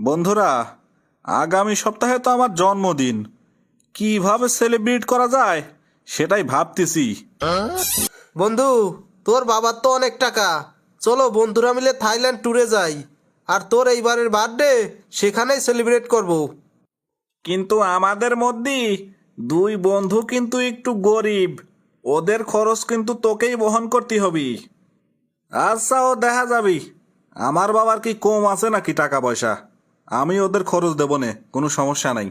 বন্ধুরা আগামী সপ্তাহে তো আমার জন্মদিন। কীভাবে সেলিব্রেট করা যায় সেটাই ভাবতেছি। বন্ধু তোর বাবার তো অনেক টাকা। চলো বন্ধুরা মিলে থাইল্যান্ড ট্যুরে যাই। আর তোর এইবারের বার্থডে সেখানেই সেলিব্রেট করব। কিন্তু আমাদের মধ্যে দুই বন্ধু কিন্তু একটু গরিব। ওদের খরচ কিন্তু তোকেই বহন করতে হবে। আচ্ছা ও দেখা যাবি। আমার বাবার কি কম আছে নাকি টাকা পয়সা? আমি ওদের খরচ দেবো নে কোনো সমস্যা নাই।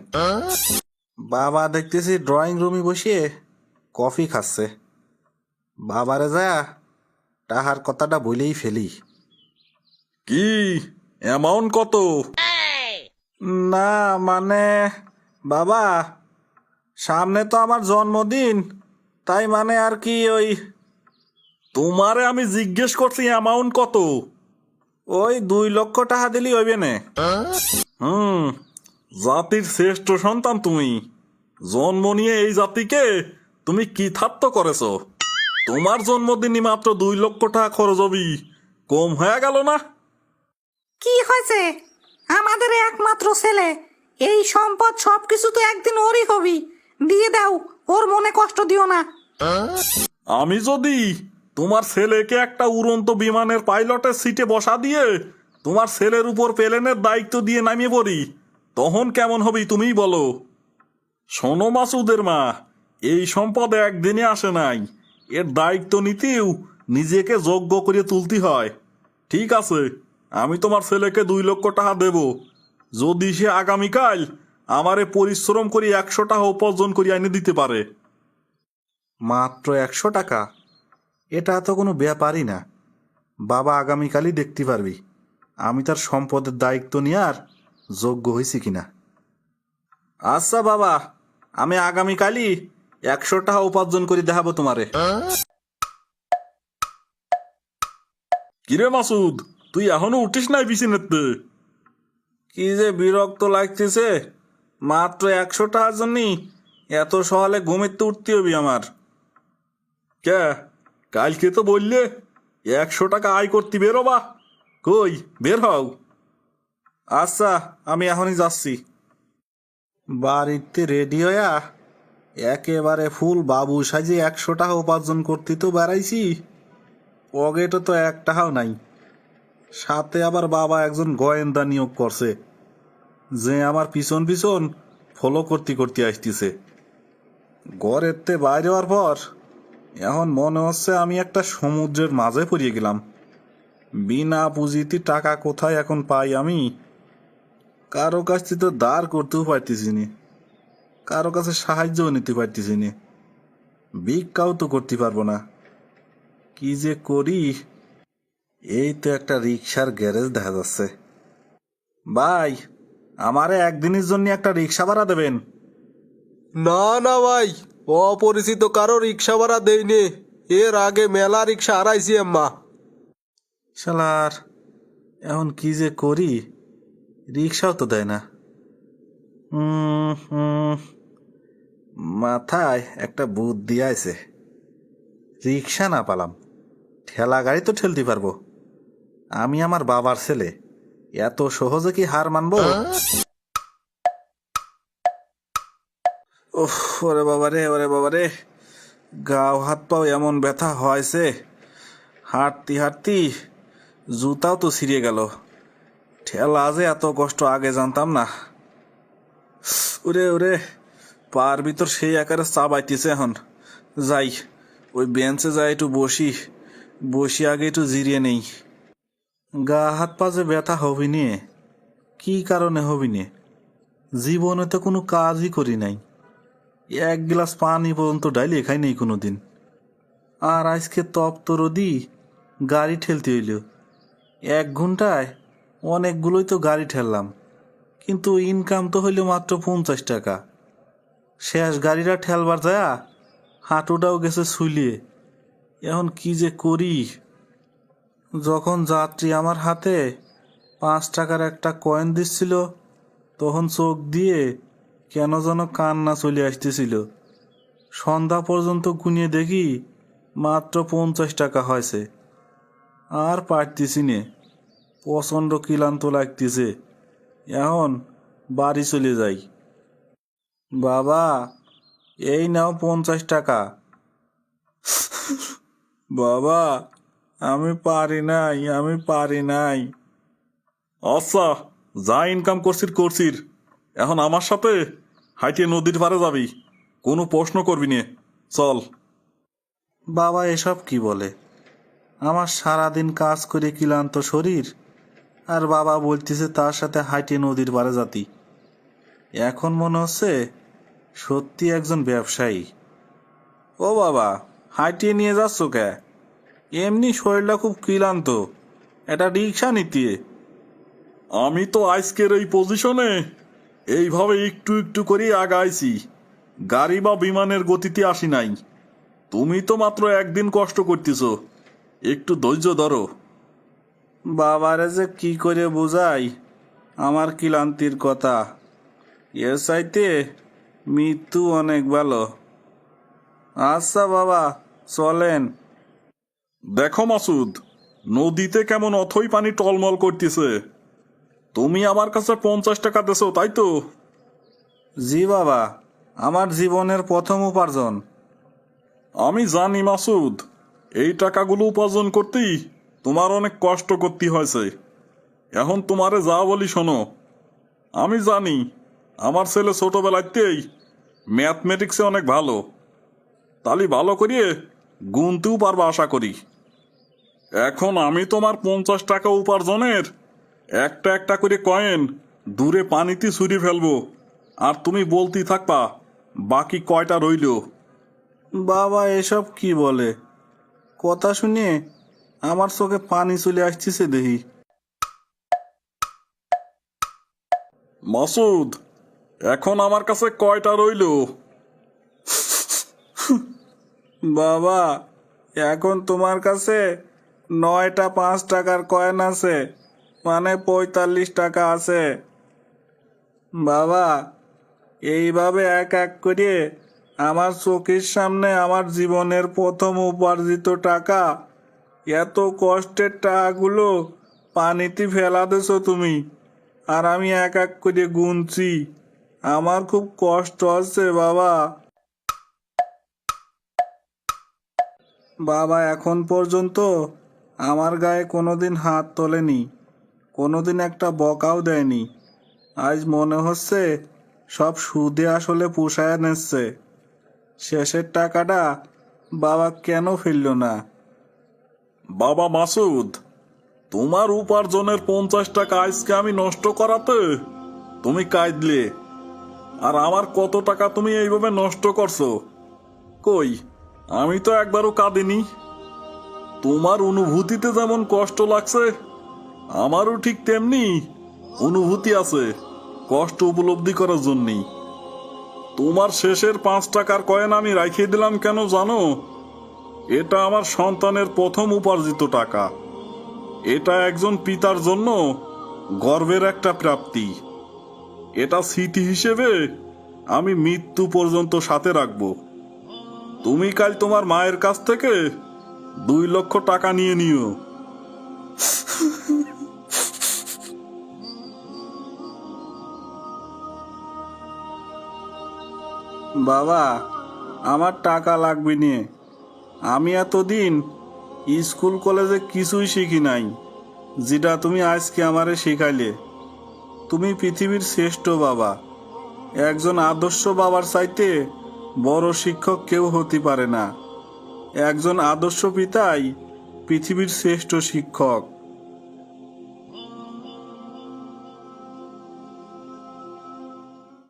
বাবা দেখতেছি ড্রয়িং রুমে বসিয়ে কফি খাচ্ছে। বাবারে যা তাহার কথাটা বলেই ফেলি। কি? অ্যামাউন্ট কত? না মানে বাবা সামনে তো আমার জন্মদিন তাই মানে আর কি ওই তোমারে আমি জিজ্ঞেস করছি অ্যামাউন্ট কত? ওই দুই লক্ষ টাকা দিলি হইবে না। হুম জাতির শ্রেষ্ঠ সন্তান তুমি। জন্ম নিয়ে এই জাতিকে তুমি কি থাপ্ত করেছ? তোমার জন্মদিনই মাত্র দুই লক্ষ টাকা খরচ হবি। কম হয়ে গেল না? কি হয়েছে? আমাদের একমাত্র ছেলে। এই সম্পদ সবকিছু তো একদিন ওরই হবি। দিয়ে দাও ওর মনে কষ্ট দিও না। আমি যদি তোমার ছেলেকে একটা উড়ন্ত বিমানের পাইলটের সিটে বসা দিয়ে তোমার ছেলের উপর প্লেনের দায়িত্ব দিয়ে নামিয়ে পড়ি। তখন কেমন হবি তুমিই বলো। শোনো মাসুদের মা, এই সম্পদ একদিনে আসে নাই। এর দায়িত্ব নিতেও নিজেকে যোগ্য করে তুলতে হয়। ঠিক আছে, আমি তোমার ছেলেকে দুই লক্ষ টাকা দেব। যদি সে আগামীকাল আমারে পরিশ্রম করে একশো টাকা উপার্জন করে এনে দিতে পারে। মাত্র একশো টাকা? এটা তো কোনো ব্যাপারই না। বাবা আগামীকালই দেখতে পারবি। আমি তার সম্পদের দায়িত্ব নিয়ে আর যোগ্য হয়েছি কিনা। আচ্ছা বাবা আমি আগামীকালই একশো টাকা উপার্জন করে দেখাবো তোমারে। কিরে মাসুদ তুই এখনও উঠিস নাই বিছিনেতে? কি যে বিরক্ত লাগতেছে। মাত্র একশো টাকার জন্যই এত সকালে ঘুমের তো উঠতে হবি আমার। কে? কালকে তো বললে একশো টাকা আয় করতে বেরোবা কই? বের হও। আচ্ছা আমি এখনই যাচ্ছি। বাড়িতে রেডি হইয়া একেবারে ফুল বাবু সাজে একশো টাকা উপার্জন করতে তো বেড়াইছি। পকেটে তো এক টাকাও নাই। সাথে আবার বাবা একজন গোয়েন্দা নিয়োগ করছে, যে আমার পিছন পিছন ফলো করতে করতে আসতেছে। ঘরের তে বাইরে হওয়ার পর এখন মনে হচ্ছে আমি একটা সমুদ্রের মাঝে পড়িয়ে গেলাম। বিনা পুঁজিতে টাকা কোথায় এখন পাই আমি? কারও কাছ থেকে তো দাঁড় করতেও পারতেছি নি। কারও কাছে সাহায্যও নিতে পারতেছি নি। ভিক্ষাও তো করতে পারব না। কি যে করি? এই তো একটা রিক্সার গ্যারেজ দেখা যাচ্ছে। ভাই, আমারে একদিনের জন্য একটা রিক্সা ভাড়া দেবেন। না না, ভাই। অপরিচিত কারও রিক্সা ভাড়া দেইনি। এর আগে মেলা রিক্সা হারাইছি আম্মা। শালার, এখন কি যে করি? রিক্সাও তো দেয় না। মাথায় একটা বুদ্ধি আছে রিক্সা না পালাম, ঠেলা গাড়ি তো ঠেলতে পারব। আমি আমার বাবার ছেলে, এত সহজে কি হার মানবো? ওহ ওরে বাবা রে ওরে বাবা রে গাও হাত পাও এমন ব্যথা হয়েছে। হাঁটতি হাঁটতি, জুতাও তো ছিঁড়ে গেল। ঠেলা যে এত কষ্ট আগে জানতাম না। ওরে ওরে পার ভিতর সেই আকারে চাপ আইতেছে এখন। যাই, ওই বেঞ্চে যাই একটু বসি। বসি আগে একটু জিরিয়ে নেই। গা হাত পা যে ব্যথা হবি কি কারণে হবি নে জীবনে তো কোনো কাজই করি নাই। এক গ্লাস পানি পর্যন্ত ডাইলে খাই নেই কোনো দিন আর আজকে তপ্ত রোদি গাড়ি ঠেলতে হইল। এক ঘন্টায় অনেকগুলোই তো গাড়ি ঠেললাম, কিন্তু ইনকাম তো হইল মাত্র পঞ্চাশ টাকা। শেষ গাড়িটা ঠেলবার যায় হাঁটুটাও গেছে শুলিয়ে এখন কি যে করি? যখন যাত্রী আমার হাতে পাঁচ টাকার একটা কয়েন দিচ্ছিল, তখন চোখ দিয়ে কেন যেন কান্না চলে আসতেছিল। সন্ধ্যা পর্যন্ত গুনিয়ে দেখি মাত্র পঞ্চাশ টাকা হয়েছে। আর পারতেছি নে। প্রচণ্ড ক্লান্ত লাগতেছে। এখন বাড়ি চলে যাই। বাবা, এই নাও পঞ্চাশ টাকা। বাবা, আমি পারি নাই, আমি পারি নাই। আচ্ছা যা ইনকাম করছিস করছিস। এখন আমার সাথে হাইটিয়ে নদীর পারে যাবি। কোনো প্রশ্ন করবি নে। চল। বাবা এসব কি বলে? আমার সারাদিন কাজ করে ক্লান্ত শরীর আর বাবা বলতেছে তার সাথে হাইটে নদীর পারে জাতি এখন মনে হচ্ছে সত্যি একজন ব্যবসায়ী। ও বাবা হাইটিয়ে নিয়ে যাচ্ছ কে? এমনি শরীরটা খুব ক্লান্ত। এটা রিক্সা নিতে। আমি তো আজকের এই পজিশনে এইভাবে একটু একটু করে আগাইছি। গাড়ি বা বিমানের গতিতে আসি নাই। তুমি তো মাত্র একদিন কষ্ট করতেছ। একটু ধৈর্য ধরো। বাবারে যে কি করে বোঝাই? আমার ক্লান্তির কথা। এর চাইতে মৃত্যু অনেক ভালো। আচ্ছা বাবা চলেন। দেখো মাসুদ নদীতে কেমন অথই পানি টলমল করতেছে। তুমি আমার কাছে পঞ্চাশ টাকা দেছো তাই তো? জি বাবা আমার জীবনের প্রথম উপার্জন। আমি জানি মাসুদ। এই টাকাগুলো উপার্জন করতেই তোমার অনেক কষ্ট করতে হয়েছে। এখন তোমারে যা বলি শোনো। আমি জানি আমার ছেলে ছোটবেলাতেই ম্যাথমেটিক্সে অনেক ভালো। তালি ভালো করিয়ে গুনতেও পারবা আশা করি। এখন আমি তোমার পঞ্চাশ টাকা উপার্জনের একটা একটা করে কয়েন দূরে পানিতে ছুরি ফেলব। আর তুমি বলতেই থাকবা বাকি কয়টা রইল? বাবা এসব কি বলে? কথা শুনে আমার চোখে পানি চলে আসতেছে দেহি মাসুদ এখন আমার কাছে কয়টা রইল? বাবা এখন তোমার কাছে নয়টা পাঁচ টাকার কয়েন আছে। মানে পঁয়তাল্লিশ টাকা আছে। বাবা, এইভাবে এক এক করে আমার চোখের সামনে আমার জীবনের প্রথম উপার্জিত টাকা, এত কষ্টের টাকাগুলো পানিতে ফেলা তুমি, আর আমি এক এক করে গুনছি। আমার খুব কষ্ট হচ্ছে বাবা। বাবা, এখন পর্যন্ত আমার গায়ে কোনোদিন হাত তোলেনি। কোনোদিন একটা বকাও দেয়নি। আজ মনে হচ্ছে সব সুদে আসলে পোষায় নিচ্ছে শেষের টাকাটা বাবা কেন ফেলল না? বাবা মাসুদ, তোমার উপার্জনের পঞ্চাশ টাকা আজকে আমি নষ্ট করাতে তুমি কাঁদলে। আর আমার কত টাকা তুমি এইভাবে নষ্ট করছ? কই, আমি তো একবারও কাঁদিনি। তোমার অনুভূতিতে যেমন কষ্ট লাগছে আমারও ঠিক তেমনি। অনুভূতি আছে, কষ্ট উপলব্ধি করার জন্যই। তোমার শেষের পাঁচ টাকার কয়েন আমি রাখিয়ে দিলাম কেন জানো? এটা আমার সন্তানের প্রথম উপার্জিত টাকা। এটা একজন পিতার জন্য গর্বের একটা প্রাপ্তি। এটা স্মৃতি হিসেবে আমি মৃত্যু পর্যন্ত সাথে রাখব। তুমি কাল তোমার মায়ের কাছ থেকে দুই লক্ষ টাকা নিয়ে নিও। বাবা, আমার টাকা লাগবে নিয়ে। আমি এতদিন স্কুল কলেজে কিছুই শিখি নাই, যেটা তুমি আজকে আমারে শেখাইলে। তুমি পৃথিবীর শ্রেষ্ঠ বাবা। একজন আদর্শ বাবার চাইতে বড় শিক্ষক কেউ হতে পারে না। একজন আদর্শ পিতাই পৃথিবীর শ্রেষ্ঠ শিক্ষক।